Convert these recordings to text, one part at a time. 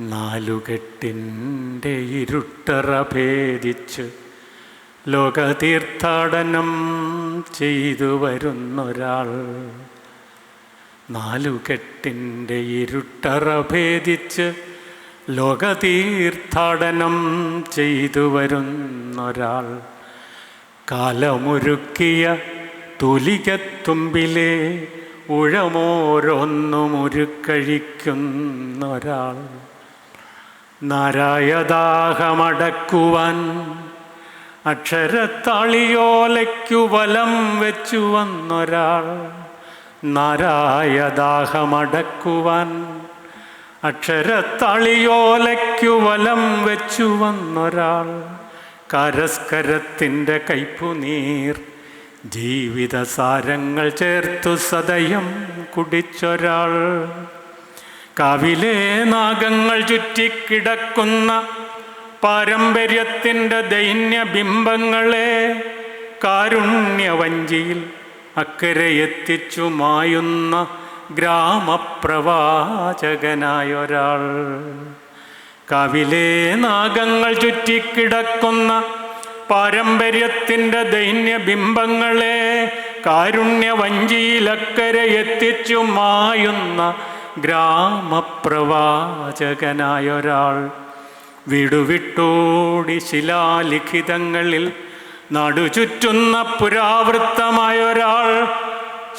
നാലുകെട്ടിന്റെ ഇരുട്ടറ ഭേദിച്ച് ലോകതീർത്ഥാടനം ചെയ്തു വരുന്നൊരാൾ. നാലുകെട്ടിന്റെ ഇരുട്ടറ ഭേദിച്ച് ലോകതീർത്ഥാടനം ചെയ്തു വരുന്നൊരാൾ. കാലമൊരുക്കിയ തുലികത്തുമ്പിലെ ഉഴമോരൊന്നുമുരുക്കഴിക്കുന്നൊരാൾ നാരായദാഹമടക്കുവാൻ അക്ഷരത്താളിയോലയ്ക്കു വലം വെച്ചു വന്നൊരാൾ നാരായദാഹമടക്കുവാൻ അക്ഷരത്താളിയോലയ്ക്കു വലം വെച്ചു വന്നൊരാൾ കരസ്കരത്തിന്റെ കൈപ്പുനീർ ജീവിതസാരങ്ങൾ ചേർത്തു സദയം കുടിച്ചൊരാൾ കാവിലെ നാഗങ്ങൾ ചുറ്റിക്കിടക്കുന്ന പാരമ്പര്യത്തിന്റെ ദൈന്യബിംബങ്ങളെ കാരുണ്യവഞ്ചിയിൽ അക്കരെ എത്തിച്ചു മായുന്ന ഗ്രാമപ്രവാചകനായൊരാൾ. കാവിലെ നാഗങ്ങൾ ചുറ്റിക്കിടക്കുന്ന പാരമ്പര്യത്തിന്റെ ദൈന്യബിംബങ്ങളെ കാരുണ്യവഞ്ചിയിലക്കരെ എത്തിച്ചു മായുന്ന ഗ്രാമപ്രവാചകനായൊരാൾ വിടുവിട്ടോടി ശിലാലിഖിതങ്ങളിൽ നടുചുറ്റുന്ന പുരാവൃത്തമായൊരാൾ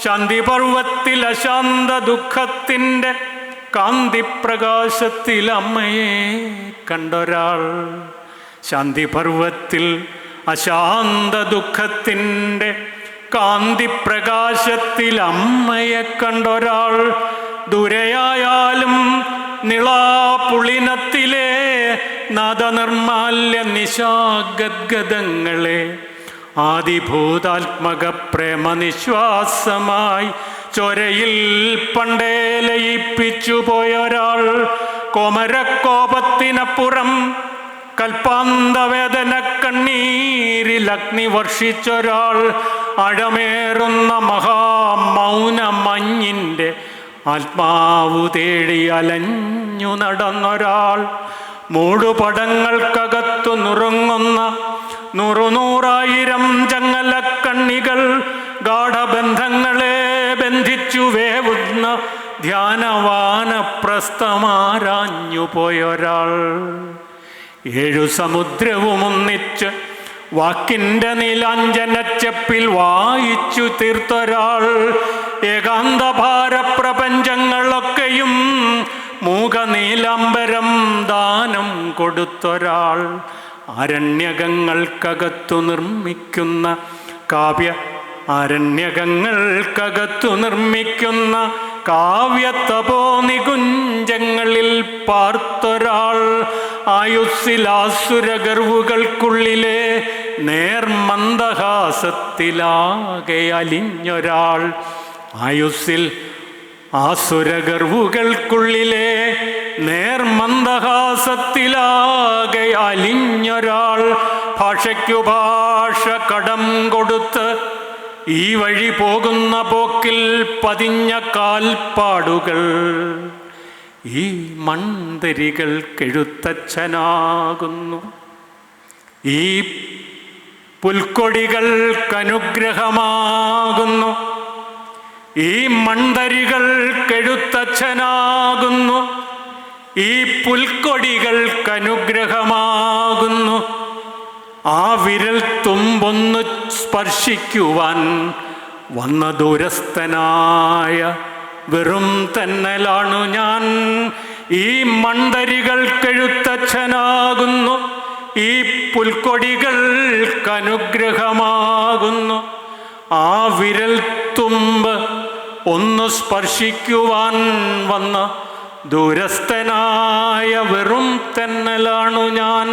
ശാന്തിപർവത്തിൽ അശാന്ത ദുഃഖത്തിന്റെ കാന്തിപ്രകാശത്തിൽ അമ്മയെ കണ്ടൊരാൾ ശാന്തിപർവത്തിൽ അശാന്ത ദുഃഖത്തിന്റെ കാന്തിപ്രകാശത്തിൽ അമ്മയെ കണ്ടൊരാൾ ദുരയായാലും നിളാപുളിനത്തിലെ നാദനിർമാല്യ നിശാഗദ്ഗതങ്ങളെ ആദിഭൂതാത്മക പ്രേമനിശ്വാസമായി ചൊരയിൽ പണ്ടേ ലയിപ്പിച്ചു പോയൊരാൾ കോമരക്കോപത്തിനപ്പുറം കൽപ്പാന്തവേദന കണ്ണീരിൽ അഗ്നി വർഷിച്ചൊരാൾ അഴമേറുന്ന മഹാമൗന മഞ്ഞിന്റെ ആത്മാവു തേടി അലഞ്ഞു നടന്നൊരാൾ മൂടുപടങ്ങൾക്കകത്തു നുറുങ്ങുന്ന നൂറുനൂറായിരം ചങ്ങലക്കണ്ണികൾ ഗാഠബന്ധങ്ങളെ ബന്ധിച്ചു വേവുന്ന ധ്യാനവാനപ്രസ്ഥമാരാഞ്ഞു പോയൊരാൾ. ഏഴു സമുദ്രവും ഒന്നിച്ച് വാക്കിന്റെ നീലാഞ്ജനച്ചപ്പിൽ വായിച്ചു തീർത്തൊരാൾ. ഏകാന്തഭാര കൊടുത്തൊരാൾ അരണ്യകങ്ങൾക്കകത്തു നിർമ്മിക്കുന്ന കാവ്യ അരണ്യകങ്ങൾക്കകത്തു നിർമ്മിക്കുന്ന കാവ്യത്തപോ നികുഞ്ചങ്ങളിൽ പാർത്തൊരാൾ ആയുസ്സിലാസുരഗർവുകൾക്കുള്ളിലെ നേർമന്ദഹാസത്തിലാകെ അലിഞ്ഞൊരാൾ ആയുസ്സിൽ ആസുരഗർവുകൾക്കുള്ളിലെ നേർമന്ദഹാസത്തിലാകെ അലിഞ്ഞൊരാൾ ഭാഷയ്ക്കു ഭാഷ കടം കൊടുത്ത് ഈ വഴി പോകുന്ന പോക്കിൽ പതിഞ്ഞ കാൽപ്പാടുകൾ ഈ മന്ദരികൾ കെഴുത്തച്ഛനാകുന്നു. ഈ പുൽക്കൊടികൾക്കനുഗ്രഹമാകുന്നു. ഈ മൺതരികൾ കെഴുത്തച്ഛനാകുന്നു. ഈ പുൽക്കൊടികൾക്കനുഗ്രഹമാകുന്നു ആ വിരൽ തുമ്പൊന്ന് സ്പർശിക്കുവാൻ വന്ന ദൂരസ്ഥനായ വെറും തന്നലാണു ഞാൻ. ഈ മണ്ടരികൾ കെഴുത്തച്ഛനാകുന്നു. ഈ പുൽക്കൊടികൾക്കനുഗ്രഹമാകുന്നു ആ വിരൽ തുമ്പ് ഒന്ന് സ്പർശിക്കുവാൻ വന്ന ദൂരസ്ഥനായ വെറും തെന്നലാണു ഞാൻ.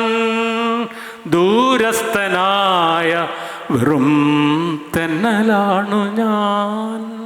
ദൂരസ്ഥനായ വെറും തെന്നലാണു ഞാൻ.